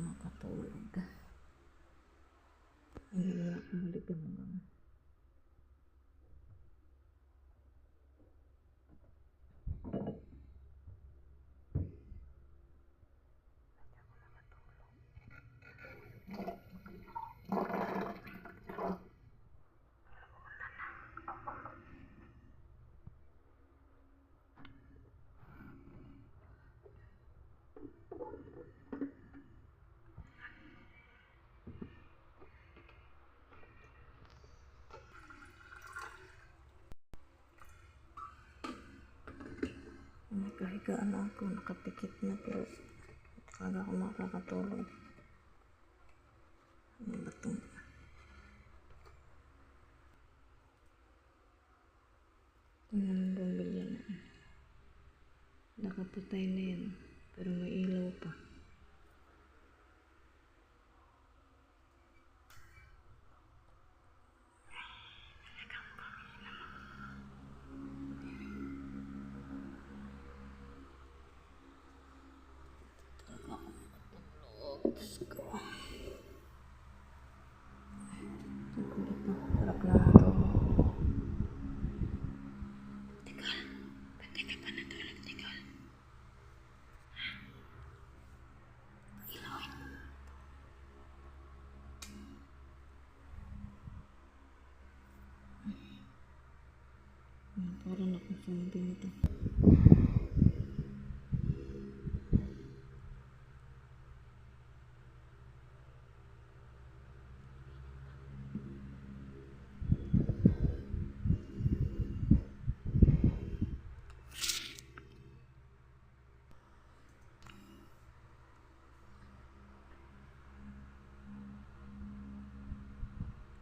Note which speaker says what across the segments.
Speaker 1: makatulog. Hindi na ako maligamgam. Nakahiga na ako, nakapikit na pero talaga ako makakatulog. Ano ba ito? Ang bumbilya na. Nakapatay na yan, pero may ilaw pa. Ko. Ang kulit na. Sarap na natulog. Tikal, ba't ka pa natulog, Tikal? Ilawin. Parang akong zombie nito.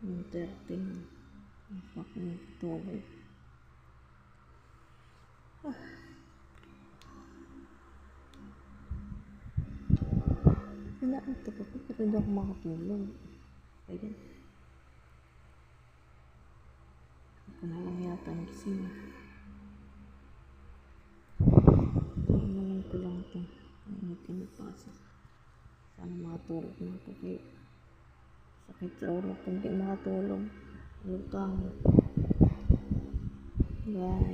Speaker 1: Yung 13. Ang fucking tulog. Wala ang tapo ko pero hindi ako makatulog. Ayan. Ako na lang yata ang gising. Ano naman ko lang ito. Ang pinapasa. Sana makatulog na ako kaya sakit sa ulo kung di makatulog. Lutang. Bye.